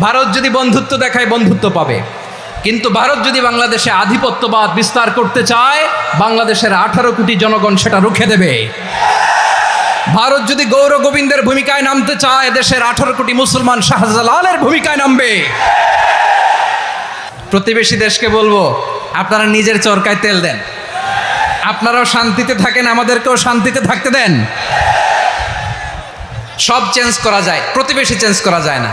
ভারত যদি বন্ধুত্ব দেখায়, বন্ধুত্ব পাবে। কিন্তু ভারত যদি বাংলাদেশে আধিপত্যবাদ বিস্তার করতে চায়, বাংলাদেশের আঠারো কোটি জনগণ সেটা রুখে দেবে। ভারত যদি গৌর গোবিন্দের ভূমিকায় নামতে চায়, দেশের আঠারো কোটি মুসলমান শাহজালালের ভূমিকায় নামবে। প্রতিবেশী দেশকে বলব, আপনারা নিজের চরকায় তেল দেন। আপনারাও শান্তিতে থাকেন, আমাদেরকেও শান্তিতে থাকতে দেন। সব চেঞ্জ করা যায়, প্রতিবেশী চেঞ্জ করা যায় না।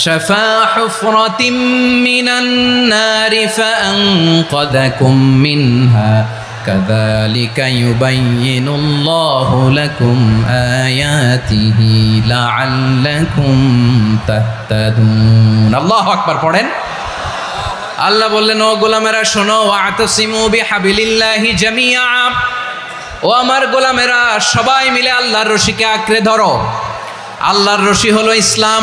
شفا حفرة من النار فأنقذكم منها كذلك يبين الله لكم آياته لعلكم تهتدون الله أكبر পড়েন আল্লাহ বললেন ও গোলামেরা শোনো ওয়াতাসিমু বিহাবিলিল্লাহি জামিয়া ও আমার গোলামেরা সবাই মিলে আল্লাহর রশিকে আঁকড়ে ধরো আল্লাহর রশি হলো ইসলাম